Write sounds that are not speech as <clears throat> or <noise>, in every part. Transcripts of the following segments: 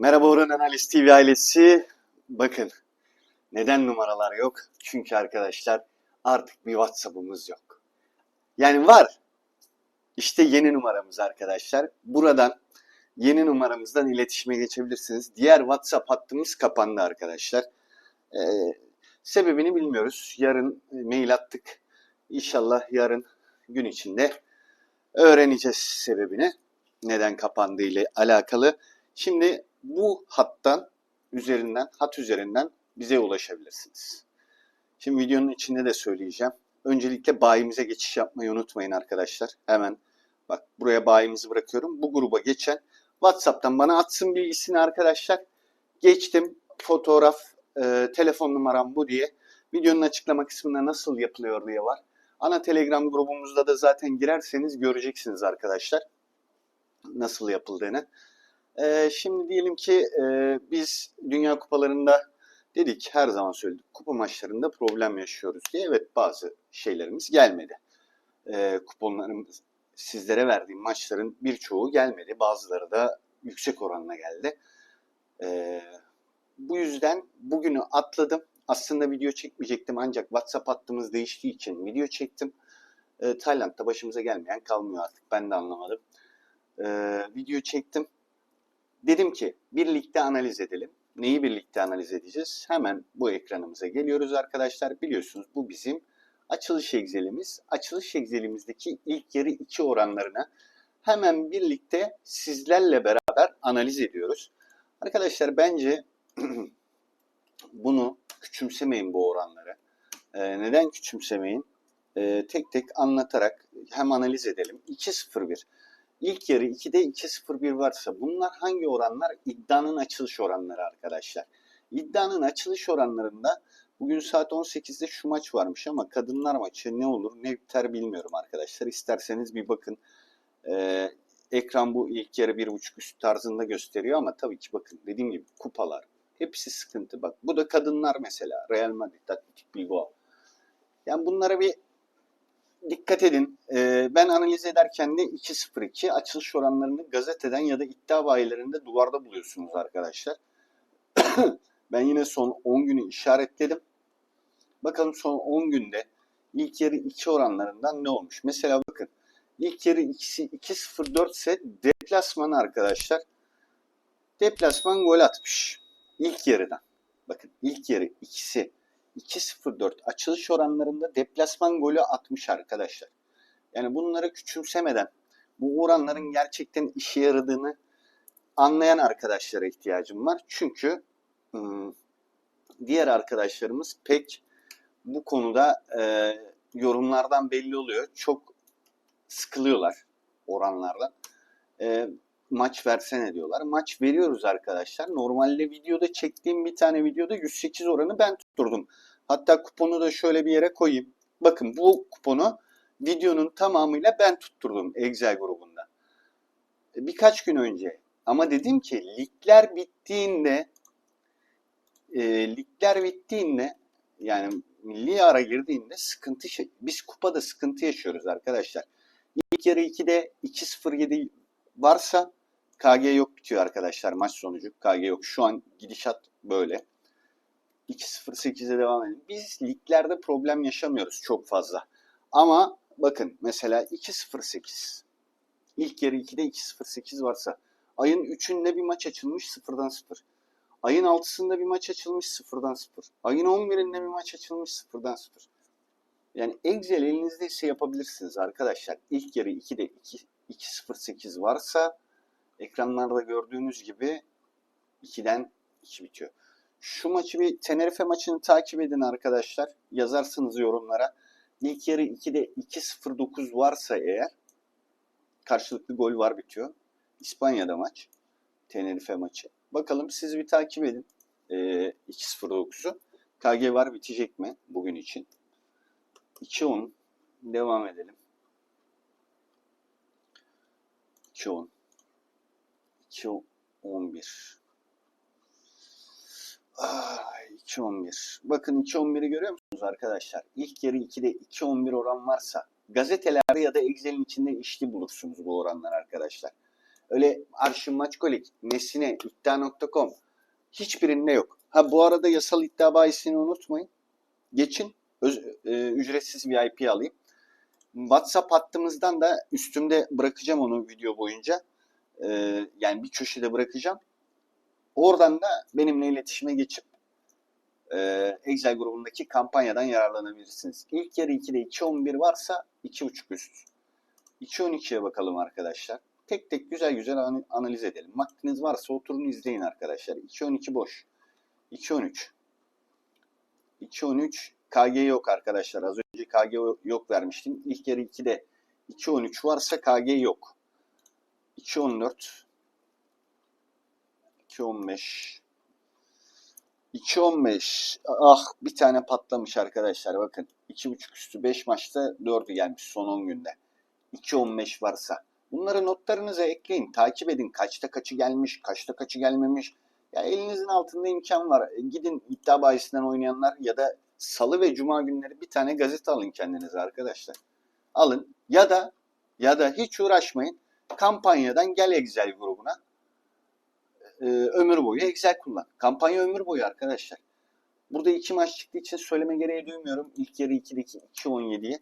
Merhaba Orhan Analiz TV ailesi. Bakın neden numaralar yok? Çünkü arkadaşlar artık bir WhatsApp'ımız yok. Yani var. İşte yeni numaramız arkadaşlar. Buradan yeni numaramızdan iletişime geçebilirsiniz. Diğer WhatsApp hattımız kapandı arkadaşlar. Ee, sebebini bilmiyoruz. Yarın e, mail attık. İnşallah yarın gün içinde öğreneceğiz sebebini. Neden kapandığı ile alakalı. Şimdi bu hattan üzerinden, hat üzerinden bize ulaşabilirsiniz. Şimdi videonun içinde de söyleyeceğim. Öncelikle bayimize geçiş yapmayı unutmayın arkadaşlar. Hemen bak buraya bayimizi bırakıyorum. Bu gruba geçen WhatsApp'tan bana atsın bilgisini arkadaşlar. Geçtim fotoğraf, e, telefon numaram bu diye. Videonun açıklama kısmında nasıl yapılıyor diye var. Ana Telegram grubumuzda da zaten girerseniz göreceksiniz arkadaşlar. Nasıl yapıldığını. Ee, şimdi diyelim ki e, biz Dünya Kupalarında dedik her zaman söyledik kupa maçlarında problem yaşıyoruz diye. Evet bazı şeylerimiz gelmedi. Ee, kuponlarımız sizlere verdiğim maçların birçoğu gelmedi. Bazıları da yüksek oranla geldi. Ee, bu yüzden bugünü atladım. Aslında video çekmeyecektim ancak WhatsApp hattımız değiştiği için video çektim. Ee, Tayland'da başımıza gelmeyen kalmıyor artık. Ben de anlamadım. Ee, video çektim. Dedim ki birlikte analiz edelim. Neyi birlikte analiz edeceğiz? Hemen bu ekranımıza geliyoruz arkadaşlar. Biliyorsunuz bu bizim açılış egzelimiz. Açılış egzelimizdeki ilk yarı iki oranlarına hemen birlikte sizlerle beraber analiz ediyoruz. Arkadaşlar bence <clears throat> bunu küçümsemeyin bu oranları. Ee, neden küçümsemeyin? Ee, tek tek anlatarak hem analiz edelim. 2-0-1. İlk yarı 2'de 2-0-1 varsa bunlar hangi oranlar? İddianın açılış oranları arkadaşlar. İddianın açılış oranlarında bugün saat 18'de şu maç varmış ama kadınlar maçı ne olur ne biter bilmiyorum arkadaşlar. İsterseniz bir bakın. Ee, ekran bu ilk yarı 1.5 üst tarzında gösteriyor ama tabii ki bakın dediğim gibi kupalar hepsi sıkıntı. Bak bu da kadınlar mesela Real Madrid, Atletik Bilbao. Yani bunlara bir dikkat edin. Ee, ben analiz ederken de 2.02 açılış oranlarını gazeteden ya da iddia bayilerinde duvarda buluyorsunuz arkadaşlar. <clears throat> ben yine son 10 günü işaretledim. Bakalım son 10 günde ilk yarı 2 oranlarından ne olmuş? Mesela bakın ilk yarı ikisi 2.04 ise deplasman arkadaşlar. Deplasman gol atmış. İlk yarıdan. Bakın ilk yarı ikisi 2-0-4 açılış oranlarında deplasman golü atmış arkadaşlar. Yani bunları küçümsemeden bu oranların gerçekten işe yaradığını anlayan arkadaşlara ihtiyacım var. Çünkü ım, diğer arkadaşlarımız pek bu konuda e, yorumlardan belli oluyor. Çok sıkılıyorlar oranlardan. E, maç versene diyorlar. Maç veriyoruz arkadaşlar. Normalde videoda çektiğim bir tane videoda 108 oranı ben tutturdum. Hatta kuponu da şöyle bir yere koyayım. Bakın bu kuponu videonun tamamıyla ben tutturdum Excel grubunda. Birkaç gün önce. Ama dedim ki ligler bittiğinde e, ligler bittiğinde yani milli ara girdiğinde sıkıntı biz kupada sıkıntı yaşıyoruz arkadaşlar. İlk yarı 2'de 2-0-7 varsa KG yok bitiyor arkadaşlar maç sonucu. KG yok. Şu an gidişat böyle. 2-0-8'e devam edelim. Biz liglerde problem yaşamıyoruz çok fazla. Ama bakın mesela 2-0-8. İlk yarı 2'de 2-0-8 varsa ayın 3'ünde bir maç açılmış 0'dan 0. Ayın 6'sında bir maç açılmış 0'dan 0. Ayın 11'inde bir maç açılmış 0'dan 0. Yani Excel elinizdeyse yapabilirsiniz arkadaşlar. İlk yarı 2'de 2-0-8 varsa ekranlarda gördüğünüz gibi 2'den 2 bitiyor. Şu maçı bir Tenerife maçını takip edin arkadaşlar. Yazarsınız yorumlara. İlk yarı 2'de 2-0-9 varsa eğer karşılıklı gol var bitiyor. İspanya'da maç. Tenerife maçı. Bakalım siz bir takip edin. Ee, 2-0-9'u. KG var bitecek mi bugün için? 2-10 devam edelim. 2-10 2-11 2-11. Bakın 2-11'i görüyor musunuz arkadaşlar? İlk yarı 2'de 2-11 oran varsa gazetelerde ya da Excel'in içinde işli bulursunuz bu oranlar arkadaşlar. Öyle Arşın Maçkolik, Nesine, iddia.com hiçbirinde yok. Ha bu arada yasal iddia bahisini unutmayın. Geçin. Öz, e, ücretsiz VIP alayım. WhatsApp hattımızdan da üstümde bırakacağım onu video boyunca. E, yani bir köşede bırakacağım. Oradan da benimle iletişime geçip e, Excel grubundaki kampanyadan yararlanabilirsiniz. İlk yarı 2'de 2.11 varsa 2.5 üst. 2.12'ye bakalım arkadaşlar. Tek tek güzel güzel an- analiz edelim. Vaktiniz varsa oturun izleyin arkadaşlar. 2.12 boş. 2.13. 2.13 KG yok arkadaşlar. Az önce KG yok vermiştim. İlk yarı 2'de 2.13 varsa KG yok. 2.14 2.15 2.15 ah bir tane patlamış arkadaşlar bakın. 2.5 üstü 5 maçta 4'ü gelmiş son 10 günde. 2.15 varsa. Bunları notlarınıza ekleyin takip edin. Kaçta kaçı gelmiş kaçta kaçı gelmemiş. Ya elinizin altında imkan var. E, gidin iddia bahisinden oynayanlar ya da salı ve cuma günleri bir tane gazete alın kendinize arkadaşlar. Alın ya da ya da hiç uğraşmayın. Kampanyadan gel Excel grubuna e, ömür boyu Excel kullan. Kampanya ömür boyu arkadaşlar. Burada iki maç çıktığı için söyleme gereği duymuyorum. İlk yarı 2'deki 2.17'ye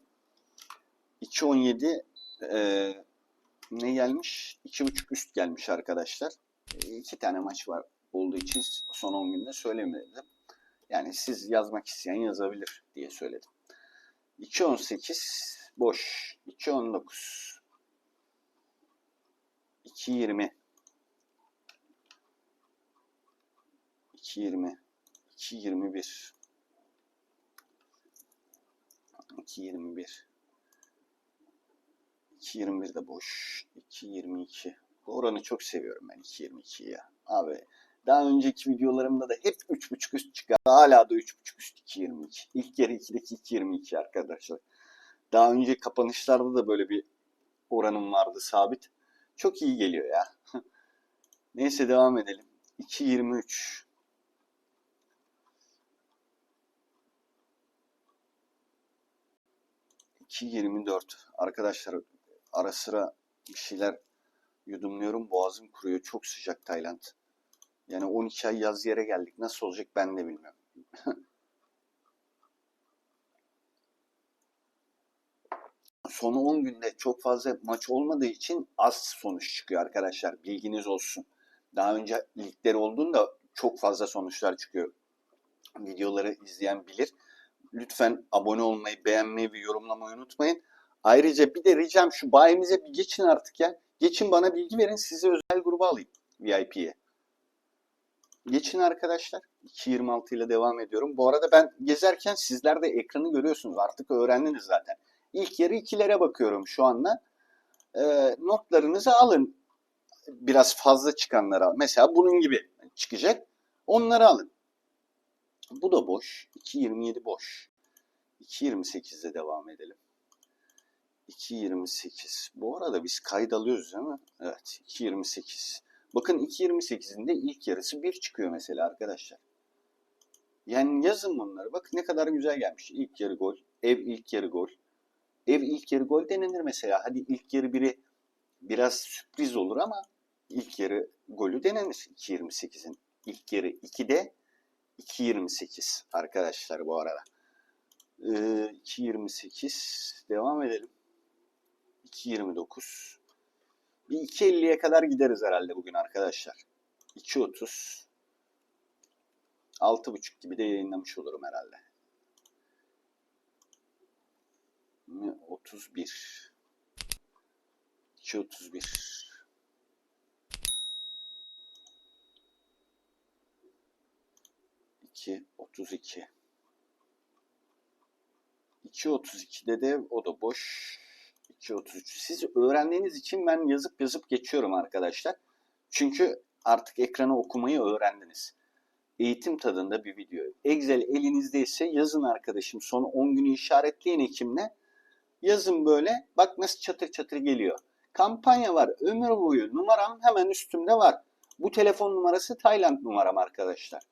2.17 e, ne gelmiş? 2.5 üst gelmiş arkadaşlar. E, iki tane maç var olduğu için son 10 günde söylemedim. Yani siz yazmak isteyen yazabilir diye söyledim. 2.18 boş. 2.19 2.20 2.20 2.21 2.21 2.21 de boş. 2.22 Bu oranı çok seviyorum ben 2.22'yi ya. Abi daha önceki videolarımda da hep 3.5 üst çıkar. Hala da 3.5 üst 2.22. İlk yarı 2'deki 2.22 arkadaşlar. Daha önce kapanışlarda da böyle bir oranım vardı sabit. Çok iyi geliyor ya. <laughs> Neyse devam edelim. 2.23 2.24 Arkadaşlar ara sıra bir şeyler yudumluyorum. Boğazım kuruyor. Çok sıcak Tayland. Yani 12 ay yaz yere geldik. Nasıl olacak ben de bilmiyorum. <laughs> Son 10 günde çok fazla maç olmadığı için az sonuç çıkıyor arkadaşlar. Bilginiz olsun. Daha önce ligleri olduğunda çok fazla sonuçlar çıkıyor. Videoları izleyen bilir. Lütfen abone olmayı, beğenmeyi ve yorumlamayı unutmayın. Ayrıca bir de ricam şu bayimize bir geçin artık ya. Geçin bana bilgi verin sizi özel gruba alayım VIP'ye. Geçin arkadaşlar. 2.26 ile devam ediyorum. Bu arada ben gezerken sizler de ekranı görüyorsunuz. Artık öğrendiniz zaten. İlk yarı ikilere bakıyorum şu anda. Ee, notlarınızı alın. Biraz fazla çıkanlara. Mesela bunun gibi çıkacak. Onları alın. Bu da boş. 2.27 boş. 2.28'de devam edelim. 2.28. Bu arada biz kayıt alıyoruz değil mi? Evet. 2.28. Bakın 2.28'in de ilk yarısı 1 çıkıyor mesela arkadaşlar. Yani yazın bunları. Bak ne kadar güzel gelmiş. İlk yarı gol. Ev ilk yarı gol. Ev ilk yarı gol denenir mesela. Hadi ilk yarı biri biraz sürpriz olur ama ilk yarı golü denenir 2.28'in. İlk yarı 2'de 2.28 arkadaşlar bu arada. Ee, 2.28 devam edelim. 2.29 bir 2.50'ye kadar gideriz herhalde bugün arkadaşlar. 2.30 6.30 gibi de yayınlamış olurum herhalde. 31 2.31 2 32 2.32'de de o da boş. 2.33 siz öğrendiğiniz için ben yazıp yazıp geçiyorum arkadaşlar. Çünkü artık ekranı okumayı öğrendiniz. Eğitim tadında bir video. Excel elinizdeyse yazın arkadaşım. Son 10 günü işaretleyin Ekim'le. Yazın böyle bak nasıl çatır çatır geliyor. Kampanya var ömür boyu numaram hemen üstümde var. Bu telefon numarası Tayland numaram arkadaşlar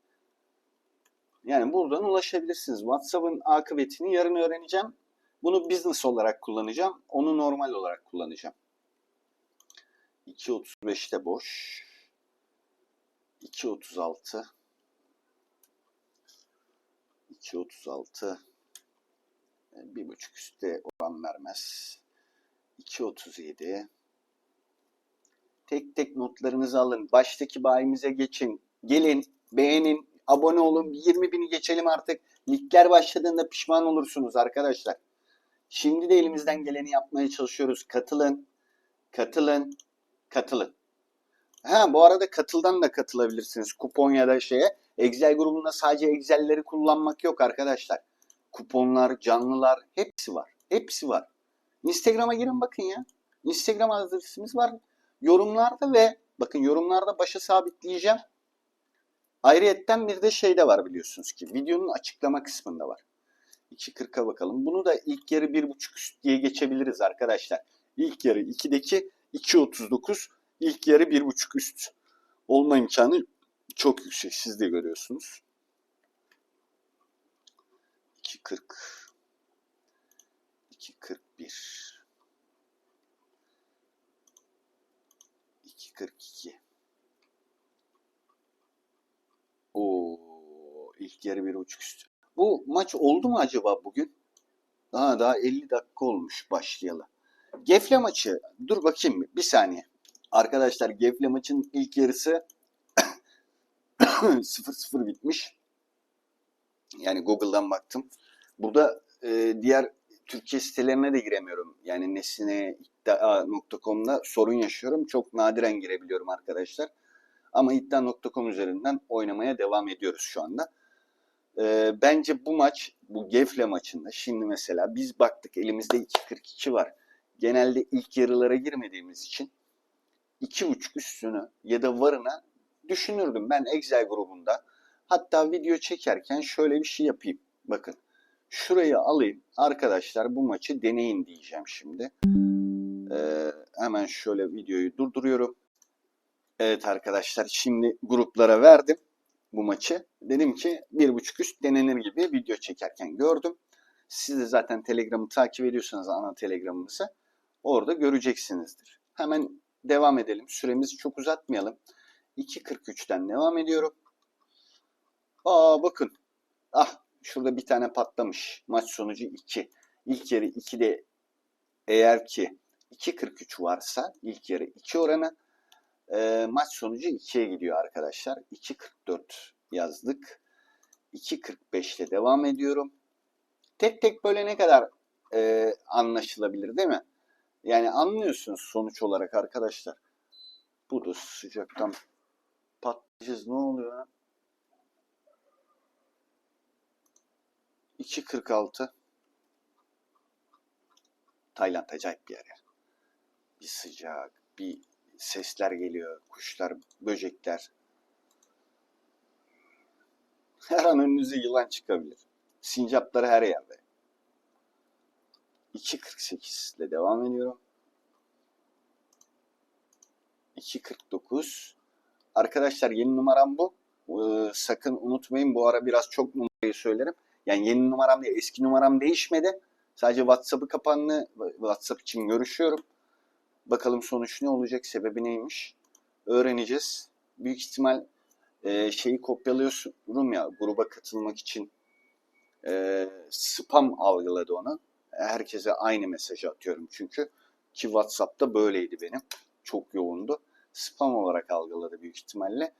yani buradan ulaşabilirsiniz. WhatsApp'ın akıbetini yarın öğreneceğim. Bunu business olarak kullanacağım. Onu normal olarak kullanacağım. 2.35 de boş. 2.36 2.36 e, bir buçuk üstte oran vermez. 2.37 Tek tek notlarınızı alın. Baştaki bayimize geçin. Gelin, beğenin, abone olun. 20 bini geçelim artık. Ligler başladığında pişman olursunuz arkadaşlar. Şimdi de elimizden geleni yapmaya çalışıyoruz. Katılın, katılın, katılın. Ha bu arada katıldan da katılabilirsiniz. Kupon ya da şeye. Excel grubunda sadece Excel'leri kullanmak yok arkadaşlar. Kuponlar, canlılar hepsi var. Hepsi var. Instagram'a girin bakın ya. Instagram adresimiz var. Yorumlarda ve bakın yorumlarda başa sabitleyeceğim. Ayrıyetten bir de şey de var biliyorsunuz ki. Videonun açıklama kısmında var. 2.40'a bakalım. Bunu da ilk yarı 1.5 üst diye geçebiliriz arkadaşlar. İlk yarı 2'deki 2.39 ilk yarı 1.5 üst olma imkanı çok yüksek. Siz de görüyorsunuz. 2.40 2.41 2.42 Oo, ilk yarı 1.5 üst. Bu maç oldu mu acaba bugün? Daha daha 50 dakika olmuş başlayalı. Gefle maçı. Dur bakayım bir, bir saniye. Arkadaşlar Gefle maçın ilk yarısı <coughs> 0-0 bitmiş. Yani Google'dan baktım. Burada e, diğer Türkiye sitelerine de giremiyorum. Yani nesine iddia.com'da sorun yaşıyorum. Çok nadiren girebiliyorum arkadaşlar. Ama iddia.com üzerinden oynamaya devam ediyoruz şu anda. E, bence bu maç, bu Gefle maçında şimdi mesela biz baktık elimizde 2.42 var. Genelde ilk yarılara girmediğimiz için 2.5 üstünü ya da varına düşünürdüm. Ben Excel grubunda hatta video çekerken şöyle bir şey yapayım. Bakın şurayı alayım. Arkadaşlar bu maçı deneyin diyeceğim şimdi. Ee, hemen şöyle videoyu durduruyorum. Evet arkadaşlar şimdi gruplara verdim bu maçı. Dedim ki bir buçuk üst denenir gibi video çekerken gördüm. Siz de zaten Telegram'ı takip ediyorsanız ana Telegram'ımızı orada göreceksinizdir. Hemen devam edelim. Süremizi çok uzatmayalım. 2.43'ten devam ediyorum. Aa bakın. Ah şurada bir tane patlamış. Maç sonucu 2. İlk yarı 2'de eğer ki 2.43 varsa ilk yarı 2 oranı e, maç sonucu 2'ye gidiyor arkadaşlar. 2.44 yazdık. 2.45 ile devam ediyorum. Tek tek böyle ne kadar e, anlaşılabilir değil mi? Yani anlıyorsunuz sonuç olarak arkadaşlar. Bu da sıcaktan patlayacağız. Ne oluyor lan? 2.46 Tayland acayip bir yer. Bir sıcak, bir sesler geliyor. Kuşlar, böcekler. Her an önünüze yılan çıkabilir. Sincapları her yerde. 2.48 ile devam ediyorum. 2.49 Arkadaşlar yeni numaram bu. Ee, sakın unutmayın bu ara biraz çok numarayı söylerim. Yani yeni numaram değil eski numaram değişmedi. Sadece WhatsApp'ı kapandı. WhatsApp için görüşüyorum. Bakalım sonuç ne olacak, sebebi neymiş öğreneceğiz. Büyük ihtimal e, şeyi kopyalıyorum ya gruba katılmak için e, spam algıladı onu. Herkese aynı mesajı atıyorum çünkü. Ki WhatsApp'ta böyleydi benim. Çok yoğundu. Spam olarak algıladı büyük ihtimalle.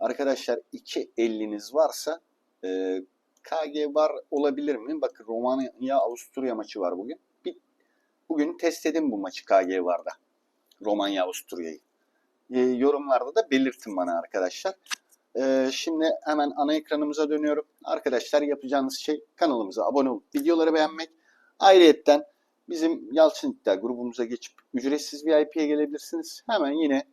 Arkadaşlar 2.50'niz varsa e, KG var olabilir mi? Bakın Romanya Avusturya maçı var bugün. Bugün test edin bu maçı KG varda. Romanya Avusturya'yı. E, yorumlarda da belirtin bana arkadaşlar. E, şimdi hemen ana ekranımıza dönüyorum. Arkadaşlar yapacağınız şey kanalımıza abone olup videoları beğenmek. Ayrıyetten bizim Yalçın İddia grubumuza geçip ücretsiz VIP'ye gelebilirsiniz. Hemen yine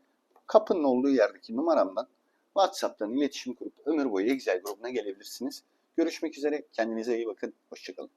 kapının olduğu yerdeki numaramdan WhatsApp'tan iletişim kurup ömür boyu Excel grubuna gelebilirsiniz. Görüşmek üzere. Kendinize iyi bakın. Hoşçakalın.